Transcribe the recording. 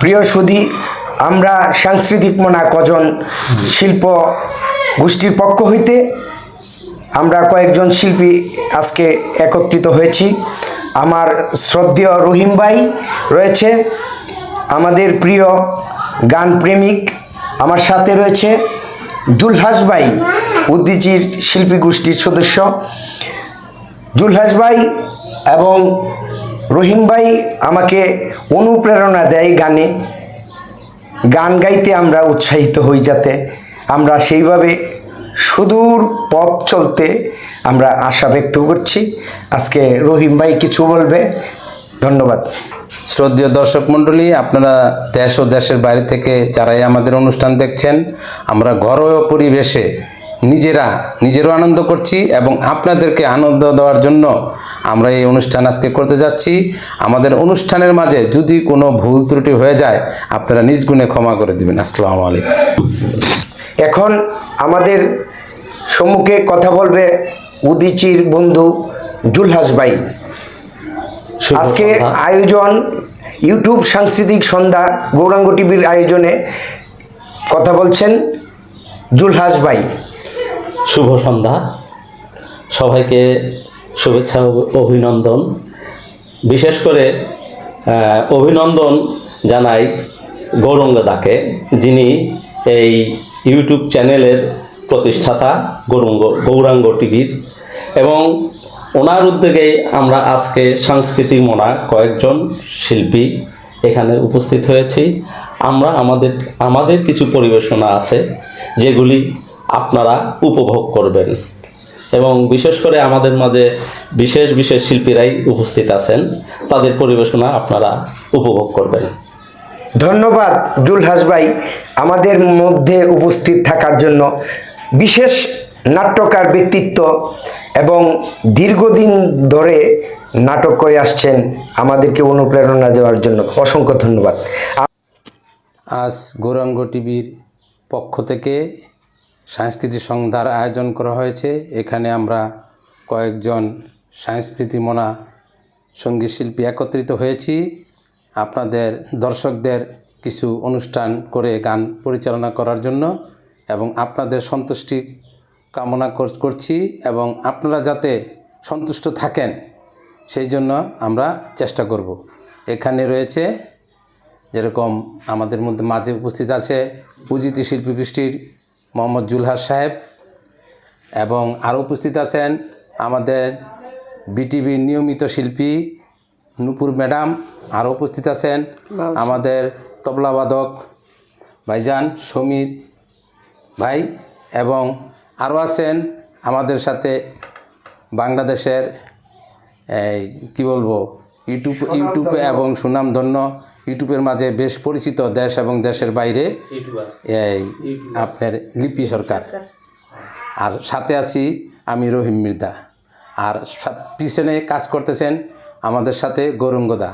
প্রিয় সুধী, আমরা সাংস্কৃতিক মনা কজন শিল্প গোষ্ঠীর পক্ষ হইতে আমরা কয়েকজন শিল্পী আজকে একত্রিত হয়েছি। আমার শ্রদ্ধেয় রহিম ভাই রয়েছে, আমাদের প্রিয় গান প্রেমিক আমার সাথে রয়েছে জুলহাস ভাই উদ্দিজির শিল্পী গোষ্ঠীর সদস্য। জুলহাস ভাই এবং রহিম ভাই আমাকে অনুপ্রেরণা দেয় গানে। গান গাইতে আমরা উৎসাহিত হই যাতে। আমরা সেইভাবে সুদূর পথ চলতে আমরা আশা ব্যক্ত করছি। আজকে রহিম ভাই কিছু বলবে। ধন্যবাদ। শ্রদ্ধেয় দর্শক মণ্ডলী, আপনারা দেশ ও দেশের বাইরে থেকে যারাই আমাদের অনুষ্ঠান দেখছেন, আমরা ঘরোয়া পরিবেশে নিজেরা নিজেরও আনন্দ করছি এবং আপনাদেরকে আনন্দ দেওয়ার জন্য আমরা এই অনুষ্ঠান আজকে করতে যাচ্ছি। আমাদের অনুষ্ঠানের মাঝে যদি কোনো ভুল ত্রুটি হয়ে যায় আপনারা নিজ গুণে ক্ষমা করে দেবেন। আসসালামু আলাইকুম। এখন আমাদের সম্মুখে কথা বলবে উদিচির বন্ধু জুলহাস ভাই। আজকে আয়োজন ইউটিউব সাংস্কৃতিক সন্ধ্যা গৌরাঙ্গ টিভির আয়োজনে কথা বলছেন জুলহাস ভাই। শুভ সন্ধ্যা। সবাইকে শুভেচ্ছা অভিনন্দন। বিশেষ করে অভিনন্দন জানাই গৌরঙ্গদাকে, যিনি এই ইউটিউব চ্যানেলের প্রতিষ্ঠাতা গৌরঙ্গ, গৌরাঙ্গ টিভির। এবং ওনার উদ্যোগে আমরা আজকে সাংস্কৃতিক মনা কয়েকজন শিল্পী এখানে উপস্থিত হয়েছি। আমরা আমাদের আমাদের কিছু পরিবেশনা আছে, যেগুলি আপনারা উপভোগ করবেন। এবং বিশেষ করে আমাদের মাঝে বিশেষ বিশেষ শিল্পীরাই উপস্থিত আছেন। তাদের পরিবেশনা আপনারা উপভোগ করবেন। ধন্যবাদ জুলহাস ভাই আমাদের মধ্যে উপস্থিত থাকার জন্য। বিশেষ নাট্যকার ব্যক্তিত্ব এবং দীর্ঘদিন ধরে নাটক করে আসছেন আমাদেরকে অনুপ্রেরণা দেওয়ার জন্য অসংখ্য ধন্যবাদ। আজ গৌরাঙ্গ টিভির পক্ষ থেকে সাংস্কৃতিক সন্ধ্যার আয়োজন করা হয়েছে। এখানে আমরা কয়েকজন সাংস্কৃতিক মনা সংগীত শিল্পী একত্রিত হয়েছি। আপনাদের দর্শকদের কিছু অনুষ্ঠান করে গান পরিচালনা করার জন্য এবং আপনাদের সন্তুষ্টি কামনা কর- করছি এবং আপনারা যাতে সন্তুষ্ট থাকেন, সেই জন্য আমরা চেষ্টা করব। এখানে রয়েছে যেরকম আমাদের মধ্যে মাঝে উপস্থিত আছে পূজিত শিল্পী গোষ্ঠীর মোহাম্মদ জুলহাস সাহেব এবং আরও উপস্থিত আছেন আমাদের বিটিভির নিয়মিত শিল্পী নুপুর ম্যাডাম আরও উপস্থিত আছেন আমাদের তবলাবাদক ভাইজান সমিত ভাই এবং আরও আছেন আমাদের সাথে বাংলাদেশের এই কি বলব ইউটিউব ইউটিউবে এবং সুনামধন্য ইউটিউবের মাঝে বেশ পরিচিত দেশ এবং দেশের বাইরে এই আপনার লিপি সরকার। আর সাথে আছি আমি রহিম মির্দা। আর পিছনে কাজ করতেছেন আমাদের সাথে গৌরঙ্গদা